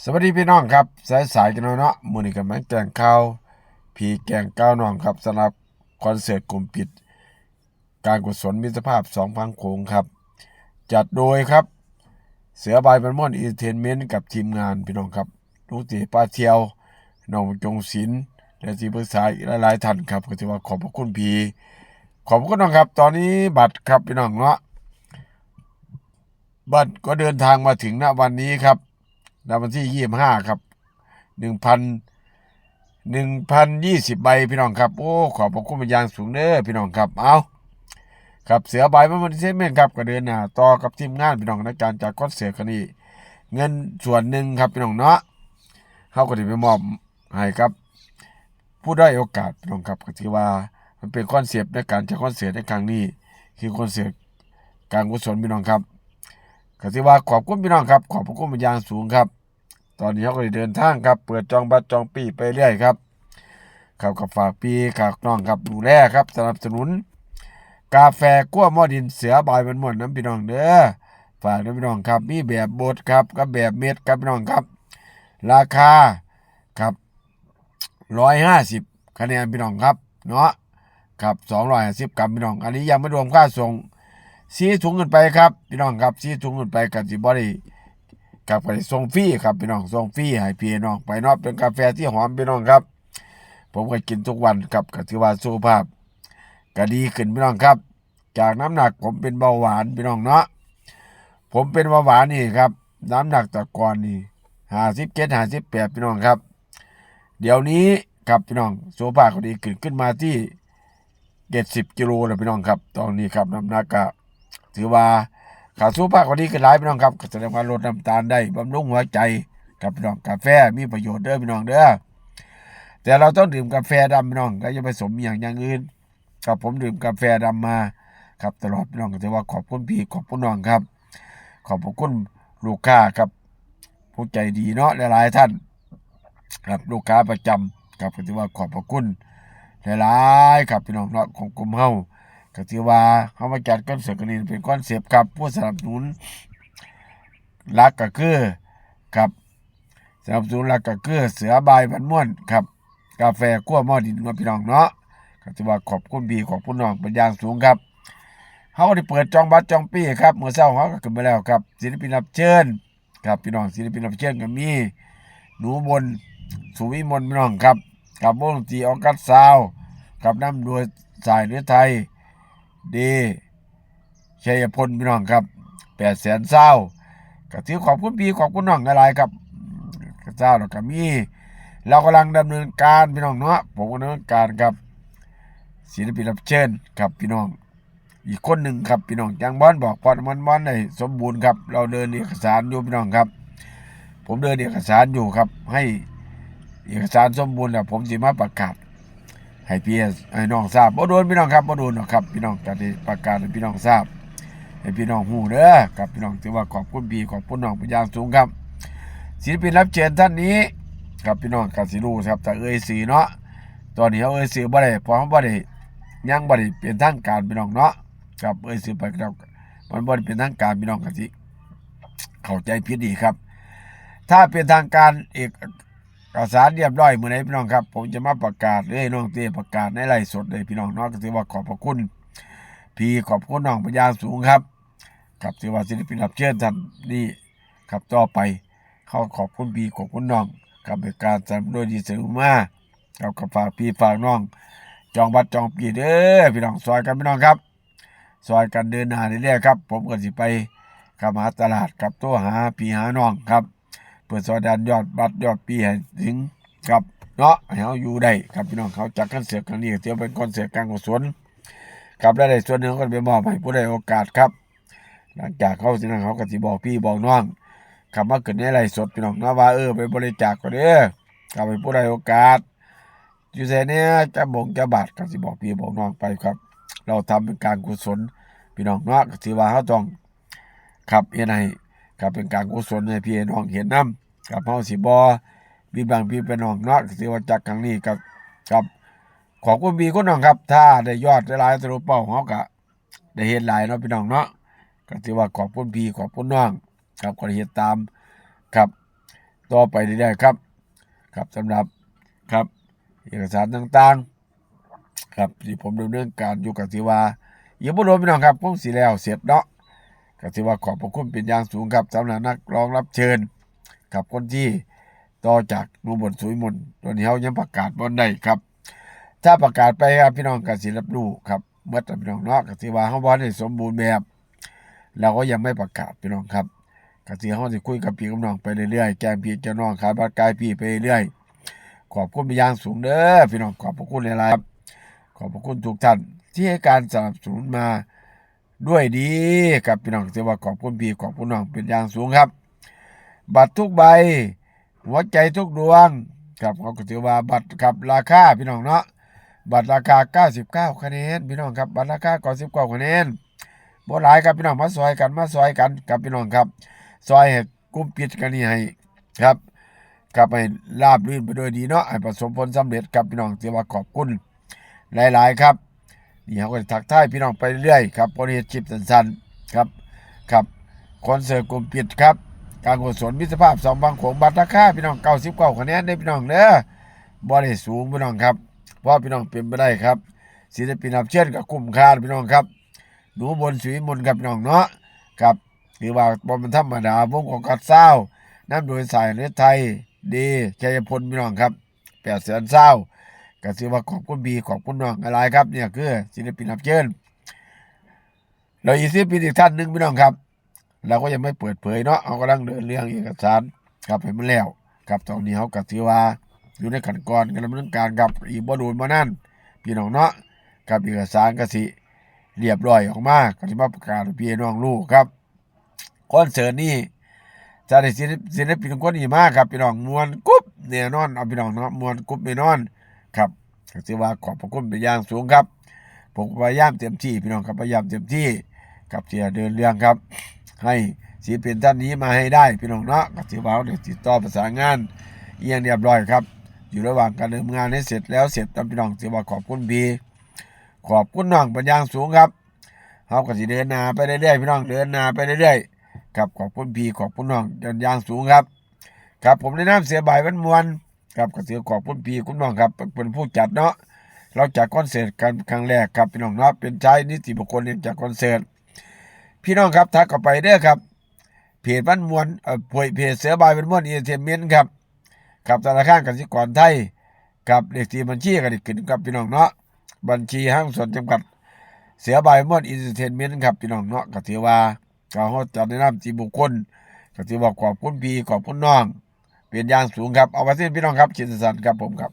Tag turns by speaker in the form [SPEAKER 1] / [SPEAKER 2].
[SPEAKER 1] สวัสดีพี่น้องครับ สายสายกันหน่อยเนาะมือนี้ก็มาแกงข้าวผีแกงก้าวน้องครับสำหรับคอนเสิร์ตกลุ่มปิด การกุศลมิตรภาพสองพังโขงครับ จัดโดยครับ เสือบายบันม่อนอีเทนเมนต์กับทีมงานพี่น้องครับลุงตีป้าเทียวน้องจงศิลป์และที่ปรึกษาหลายๆท่านครับก็ถือว่าขอบพระคุณพีขอบพระคุณน้องครับ ตอนนี้บัตรครับพี่น้องเนาะบัตรก็เดินทางมาถึงณวันนี้ครับ ในวันที่ยี่บห้าครับหนึ่งพันหนึ่งพันยี่สิบใบพี่น้องครับ โอ้ ขอบพระคุณเป็นอย่างสูงเด้อพี่น้องครับ เอาครับเสือใบมันมันเซเมนครับก็เดินหน้าต่อกับทีมงานพี่น้องในการจากคอนเสิร์ตครั้งนี้ เงินส่วนหนึ่งครับพี่น้องเนาะเขาก็ได้ไปมอบให้ครับ ผู้ได้โอกาสพี่น้องครับก็ถือว่ามันเป็นคอนเซปต์ในการจัดคอนเสิร์ตในครั้งนี้ คือคอนเสิร์ตการกุศลพี่น้องครับ ก็ถือว่าขอบคุณพี่น้องครับ ขอบพระคุณเป็นอย่างสูงครับ ตอนนี้เขาก็ได้เดินทางครับ เปิดจองบัตรจองปีไปเรื่อยครับครับกับฝากปีขากน้องครับดูแลครับ สนับสนุน กาแฟกั้วหม้อดินเสือบายมันหมดน้ำพี่น้องเด้อฝากน้ำพี่น้องครับ มีแบบบดครับกับแบบเม็ดครับพี่น้องครับ ราคาครับร้อยห้าสิบคะแนนพี่น้องครับเนาะครับสองร้อยห้าสิบกรัมพี่น้อง อันนี้ยังไม่รวมค่าส่ง ซีถุงขึ้นไปครับพี่น้องครับซีถุงขึ้นไปกับสิบอดี้กับไปส่งฟรีครับพี่น้องส่งฟรีให้พี่น้องไปนอกเป็นกาแฟที่หอมพี่น้องครับ ผมก็กินทุกวันครับก็ถือว่าสุขภาพก็ดีขึ้นพี่น้องครับ จากน้ำหนักผมเป็นเบาหวานพี่น้องเนาะผมเป็นเบาหวานนี่ครับ น้ำหนักต่ก่อนนี่ห้าสิบเจ็ดห้าสิบแปดพี่น้องครับ เดี๋ยวนี้ครับพี่น้องสุขภาพก็ดีขึ้นขึ้นมาที่เจ็ดสิบกิโลแล้วพี่น้องครับ ตอนนี้ครับน้ำหนักก็ ถือว่าขาสู้ภาควันนี้ก็หลายพี่น้องครับก็แสดงว่าลดน้ำตาลได้บำรุงหัวใจครับพี่น้องกาแฟมีประโยชน์เด้อพี่น้องเด้อแต่เราต้องดื่มกาแฟดำพี่น้องก็จะผสมอย่างอย่างอื่นครับผมดื่มกาแฟดำมาครับตลอดพี่น้องก็ถือว่าขอบคุณพี่ขอบคุณน้องครับ ขอบคุณลูกค้าครับผู้ใจดีเนาะหลายๆท่าน ครับลูกค้าประจำครับก็ถือว่าขอบพระคุณหลายๆครับพี่น้องเนาะของกลุ่มเฮา ก็ถือว่าเขามาจัดคอนเสิร์ตกันนี้เป็นคอนเซปต์ครับผู้สนับสนุนหลักก็คือครับสนับสนุนหลักก็คือเสือบายบันม่วนครับกาแฟกั้วหม้อดินมาพี่น้องเนาะก็ถือว่าขอบคุณพี่ขอบคุณน้องเป็นอย่างสูงครับเขาได้เปิดจองบัตรจองปีครับเมื่อเช้าเขาก็ขึ้นมาแล้วครับศิลปินรับเชิญครับพี่น้องศิลปินรับเชิญก็มีหนูบนสุวิมลพี่น้องครับกับวงดนตรีออกัสซาวกับน้ำโดยสายเนื้อไทย ดีชัยพลพี่น้องครับแปดแสนเศร้าก็ถือขอบคุณพี่ขอบคุณน้องหลายๆครับเจ้าเราก็มีเรากำลังดำเนินการพี่น้องเนาะผมก็ดำเนินการครับศิลปินรับเชิญครับพี่น้อง อีกคนหนึ่งครับพี่น้องจังบอนบอกพอมันบอนได้สมบูรณ์ครับ เราเดินเอกสารอยู่พี่น้องครับ ผมเดินเอกสารอยู่ครับ ให้เอกสารสมบูรณ์แล้วผมสิมาประกาศ ให้พี่ให้น้องทราบบ่โดนพี่น้องครับบ่โดนครับ พี่น้องจะได้ประกาศให้พี่น้องทราบให้พี่น้องฮู้เด้อครับพี่น้องถือว่าขอบคุณพี่ขอบคุณน้องเป็นอย่างสูงครับศิลปินรับเชิญท่านนี้ครับพี่น้องก็สิรู้ครับแต่เอ่ยสีเนาะตอนนี้เขาเอ่ยสีบ่ได้พราะเขาบ่ได้ยังบ่ได้เป็นทางการพี่น้องเนาะครับเอ่ยสีไปครับมันบ่ได้เป็นทางการพี่น้องก็สิเข้าใจผิดดีครับ ถ้าเป็นทางการเอก เอกสารเรียบร้อยเมื่อไหร่พี่น้องครับ ผมจะมาประกาศเลยน้องเต้ประกาศในไลฟ์สดเลยพี่น้องเนาะก็ถือว่าขอบพระคุณ พี่ขอบคุณน้องปัญญาสูงครับครับถือว่าศิลปินรับเชิญท่านนี่ครับต่อไปเขาขอบคุณพี่ขอบคุณน้องกับเป็นการสนับสนุนดยดีเสมาครับกับฝากพี่ฝากน้อง จองบัตรจองปีเด้อพี่น้องซอยกันพี่น้องครับซอยกันเดินหน้าเรื่อยๆครับ ผมก็สิไปกับหาตลาดกับตัวหาพี่หาน้องครับ เปิดซอยดันยอดบัตรยอดปีให้ถึงกับเนาะให้เขาอยู่ได้ครับพี่น้องเขาจัดคอนเสิร์ตครั้งนี้ก็ถือว่าเป็นคอนเสิร์ตการกุศลครับและได้ส่วนหนึ่งก็ไปมอบให้ผู้ได้โอกาสครับ หลังจากเขาสินะเขาก็สิบอกพี่บอกน้องคำว่าเกิดในไรสดพี่น้องนาะว่าเออไปบริจาคก็เด้อกลับไปผู้ได้โอกาสอยู่แต่เนี้ยจะบ่งจะบาทก็สิบอกพี่บอกน้องไปครับ เราทำเป็นการกุศลพี่น้องเนาะก็ถือว่าเขาต้องครับเฮ็ดให้ครับเป็นการกุศลให้พี่น้องเห็นน้ำ กับเฮาสิบอมีบางพี่เป็นน้องเนาะสิว่าจากครั้งนี้กับกับขอบคุณพี่คุณน้องครับ ถ้าได้ยอดได้หลายสรุปเป้าเฮาก็ได้เห็นหลายเนาะพี่น้องเนาะก็ถือว่าขอบคุณพี่ขอบคุณน้องครับก็เฮ็ดตามครับ ต่อไปเรื่อยๆครับ ครับสำหรับครับ เอกสารต่างๆ ครับที่ผมดำเนินการอยู่กับสิว่าอย่าบ่โดนพี่น้องครับคงสิแล้วเสร็จเนาะก็สิว่าขอบพระคุณเป็นอย่างสูงครับสำหรับนักร้องรับเชิญ กับคนที่ต่อจากหนูบนสุยมนตัวนี้เฮายังประกาศบ่ได้ครับ ถ้าประกาศไปครับพี่น้องกสิรับรู้ครับเมื่อพี่น้องเนาะกสิว่าเฮาบ่ได้สมบูรณ์แบบเราก็ยังไม่ประกาศพี่น้องครับกสิเฮาสิคุยกับพี่กับน้องไปเรื่อยๆแกล้งพี่แกล้งน้องขายบัตรกายพี่ไปเรื่อยขอบคุณเป็นอย่างสูงเด้อพี่น้องขอบพระคุณหลายๆครับขอบพระคุณทุกท่านที่ให้การสนับสนุนมาด้วยดีกับพี่น้องถือว่าขอบคุณพี่ขอบคุณน้องเป็นอย่างสูงครับ บัตรทุกใบ หัวใจทุกดวงครับเขาก็ถือว่าบัตรครับราคาพี่น้องเนาะบัตรราคา 99 คะแนนพี่น้องครับบัตรราคา99คะแนนบ่หลายครับพี่น้องมาซอยกันมาซอยกันกับพี่น้องครับซอยให้กลุ่มปิดกันนี่ให้ครับครับให้ราบรื่นไปโดยดีเนาะให้ประสบผลสำเร็จครับพี่น้องถือว่าขอบคุณหลาย ๆ ครับนี่เขาก็จะทักทายพี่น้องไปเรื่อยครับบริเวณชิปสั้นๆครับครับคอนเสิร์ตกลุ่มปิดครับ การกุศลมิตรภาพสองบางโขงบัตรราคาพี่น้องเก้าสิบเก้าคะแนนได้พี่น้องเด้อบริสูงพี่น้องครับเพราะพี่น้องเป็นไปได้ครับศิลปินรับเชิญกับกลุ่มค่าพี่น้องครับหนูบนสุวิมนต์ครับพี่น้องเนาะครับถือว่าบอมันธรรมดาวงของกัดเศร้าน้ำโดยสายเลือดไทยดีชัยพลพี่น้องครับแปดแสนเศร้าก็ถือว่าขอบคุณบีขอบคุณน้องอะไรครับเนี่ยคือศิลปินรับเชิญเราอีกศิลปินอีกท่านหนึ่งพี่น้องครับ เราก็ยังไม่เปิดเผยเนาะเอากำลังเดินเรื่องเอกสารครับให้มันแล้วครับตอนนี้เขาก็ถือว่าอยู่ในขั้นตอนการดำเนินการกับอีบ่โดนมานั่นพี่น้องเนาะกับเอกสารกสิเรียบร้อยออกมาก็สิมาประกาศพี่น้องรู้ครับคอนเสิร์ตนี้จะได้ศิลปินคนนี้มากครับพี่น้องมวนกุ๊บแน่นอนเอาพี่น้องเนาะมวนกุ๊บแน่นอนครับก็ถือว่าขอบพระคุณเป็นอย่างสูงครับ ผมพยายามเต็มที่พี่น้องครับพยายามเต็มที่กับที่จะเดินเรื่องครับ ให้ศิลปินท่านนี้มาให้ได้พี่น้องเนาะก็ถือว่าเราได้ติดต่อประสานงานเอียงเรียบร้อยครับ อยู่ระหว่างการดำเนินงานให้เสร็จแล้วเสร็จตามพี่น้องถือว่าขอบคุณบีขอบคุณน้องเป็นอย่างสูงครับเขาก็สิเดินหน้าไปเรื่อยๆพี่น้องเดินหน้าไปเรื่อยๆครับขอบคุณบีขอบคุณน้องเป็นอย่างสูงครับครับผมในน้ำเสียบายวันมวลครับก็ถือขอบคุณพี่คุณน้องครับเป็นผู้จัดเนาะเราจัดคอนเสิร์ตกันครั้งแรกครับพี่น้องเนาะเป็นชายนิติบุคคลเองจากคอนเสิร์ต พี่น้องครับทักเข้าไปเด้อครับเพจบ้านมวลเอ่อเพจเสือบายเป็นมวลเอเทเมนต์ครับกับธนาคารกสิกรไทยกับเลขที่บัญชีกันอีกขึ้นครับพี่น้องเนาะบัญชีห้างส่วนจำกัดเสือบายมวลอินเอเทนเมนต์ครับพี่น้องเนาะก็ถือว่าเราจัดในนามจีบุคคลก็ถือว่าขอบคุณพี่ขอบคุณน้อง เป็นอย่างสูงครับเอาไว้ที่พี่น้องครับขีดสันครับผมครับ